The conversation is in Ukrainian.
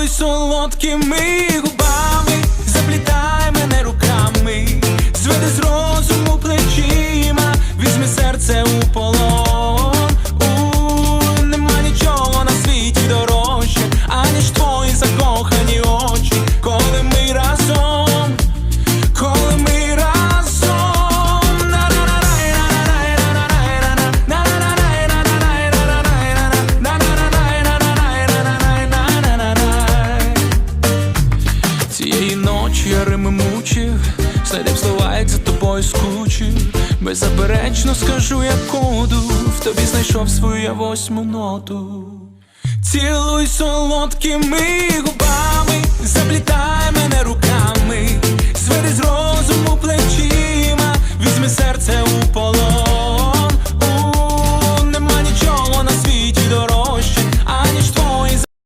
Цілуй солодкими губами, заплітай мене руками, зведи з розуму Цієї ночі я рими мучив, знайдем слова, як за тобою скучив. Беззаперечно скажу, як коду, в тобі знайшов свою я восьму ноту. Цілуй солодкими губами,